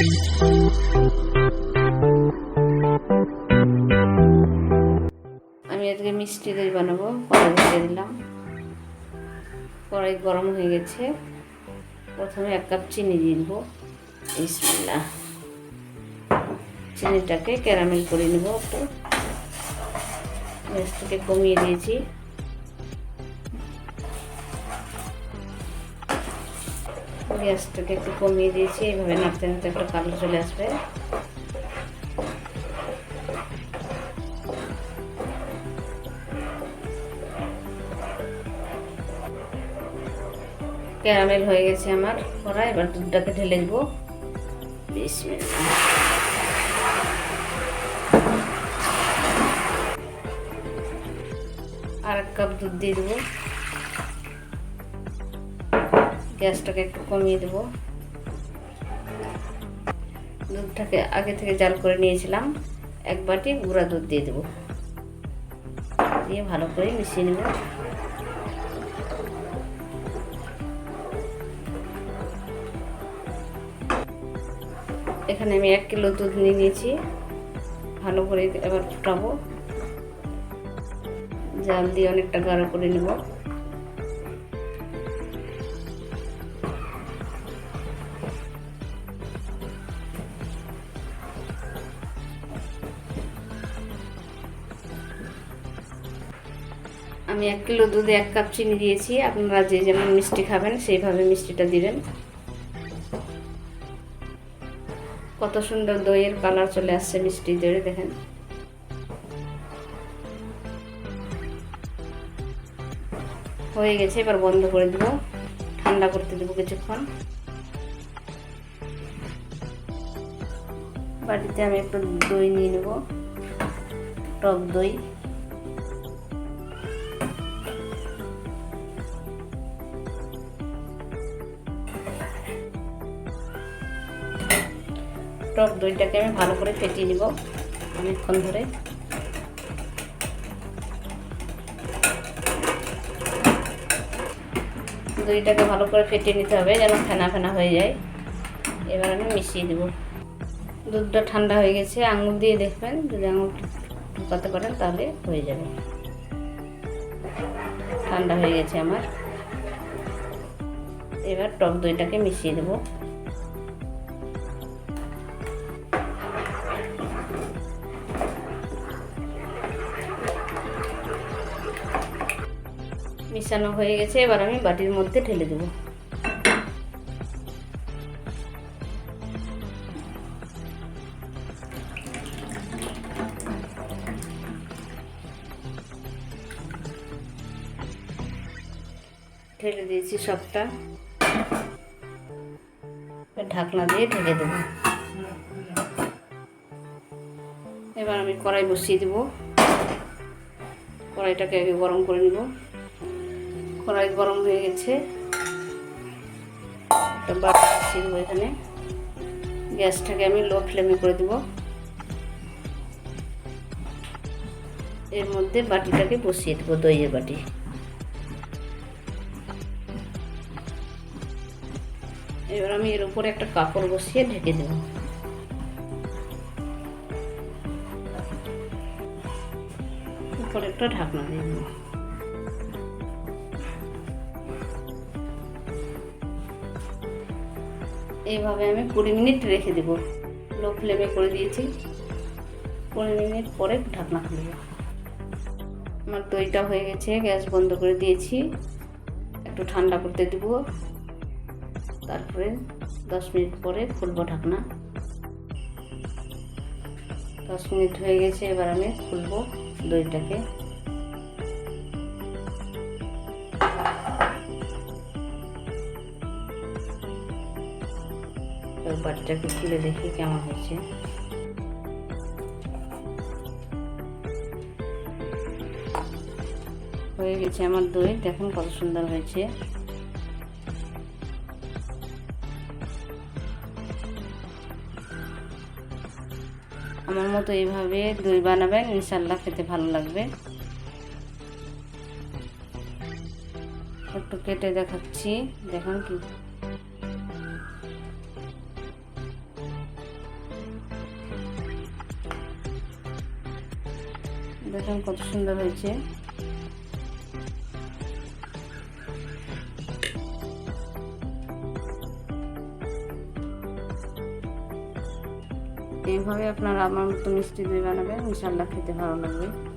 আমি আজকে মিষ্টি দই বানাবো কড়াই বসিয়ে দিলাম। কড়াই গরম হয়ে গেছে। প্রথমে এক কাপ চিনি দিয়ে দেবো বিসমিল্লাহ। চিনিটাকে ক্যারামেল করে নেব একটু। গ্যাসটাকে কমিয়ে দিয়েছি। গ্যাসটাকে একটু কমিয়ে দিয়েছি এইভাবে নাড়তে নাড়তে একটা কালার চলে আসবে। ক্যারামেল হয়ে গেছে আমার করা এবার দুধটাকে ঢেলে দেবো বিসমিল্লাহ আর এক কাপ দুধ দিয়ে দেবো। গ্যাসটাকে একটু কমিয়ে দেবো। দুধটাকে আগে থেকে জাল করে নিয়েছিলাম। এক বাটি গুঁড়া দুধ দিয়ে দেবো। দিয়ে ভালো করে মিশিয়ে নেব। এখানে আমি এক কিলো দুধ নিয়ে নিয়েছি। ভালো করে এবার ফুটাবো। জাল দিয়ে অনেকটা গাঢ় করে নেব। আমি এক কিলো দুধে এক কাপ চিনি দিয়েছি। আপনারা যে যেমন মিষ্টি খাবেন, সেইভাবে মিষ্টিটা দিবেন। কত সুন্দর দইয়ের কালার চলে আসছে মিষ্টি দইয়ে দেখেন। হয়ে গেছে, এবার বন্ধ করে দেবো। ঠান্ডা করতে দেবো কিছুক্ষণ। বাটিতে আমি একটু দই নিয়ে নেব। টক দই। টক দইটাকে আমি ভালো করে ফেটিয়ে নিব অনেকক্ষণ ধরে। দইটাকে ভালো করে ফেটিয়ে নিতে হবে যেন ফেনা ফেনা হয়ে যায়। এবার আমি মিশিয়ে দেব। দুধটা ঠান্ডা হয়ে গেছে আঙুল দিয়ে দেখবেন যদি আঙুল ঢুকাতে পারেন তাহলে হয়ে যাবে। ঠান্ডা হয়ে গেছে আমার। এবার টক দইটাকে মিশিয়ে দেবো। মিশানো হয়ে গেছে, এবার আমি বাটির মধ্যে ঢেলে দেব। ঢেলে দিয়েছি সবটা। ঢাকনা দিয়ে ঢেকে দেব। এবার আমি কড়াই বসিয়ে দেব। কড়াইটাকে আগে গরম করে নিব। কড়াই গরম হয়ে গেছে। একটা দেবো এখানে। গ্যাসটাকে আমি লো ফ্লেমে করে দেবো। এর মধ্যে বাটিটাকে বসিয়ে দেবো, দইয়ের বাটি। এবার আমি এর উপরে একটা কাপড় বসিয়ে ঢেকে দেবো। উপরে একটা ঢাকনা দিয়ে দেবো। এইভাবে আমি কুড়ি মিনিট রেখে দেব। লো ফ্লেমে করে দিয়েছি। কুড়ি মিনিট পরে ঢাকনা খুলব। আমার দইটা হয়ে গেছে, গ্যাস বন্ধ করে দিয়েছি। একটু ঠান্ডা করতে দেব। তারপরে দশ মিনিট পরে খুলবো ঢাকনা। দশ মিনিট হয়ে গেছে, এবার আমি খুলবো দইটাকে। বাটিটাকে খুলে দেখি কেমন হয়েছে। হয়ে গেছে আমার দই। দেখুন কত সুন্দর হয়েছে। আমার মতো এইভাবে দই বানাবেন ইনশাল্লাহ খেতে ভালো লাগবে। একটু কেটে দেখাচ্ছি। দেখুন কি দেখুন কত সুন্দর হয়েছে। এইভাবে আপনারা আমার মতো মিষ্টি দই বানাবেন ইনশাল্লাহ খেতে ভালো লাগবে।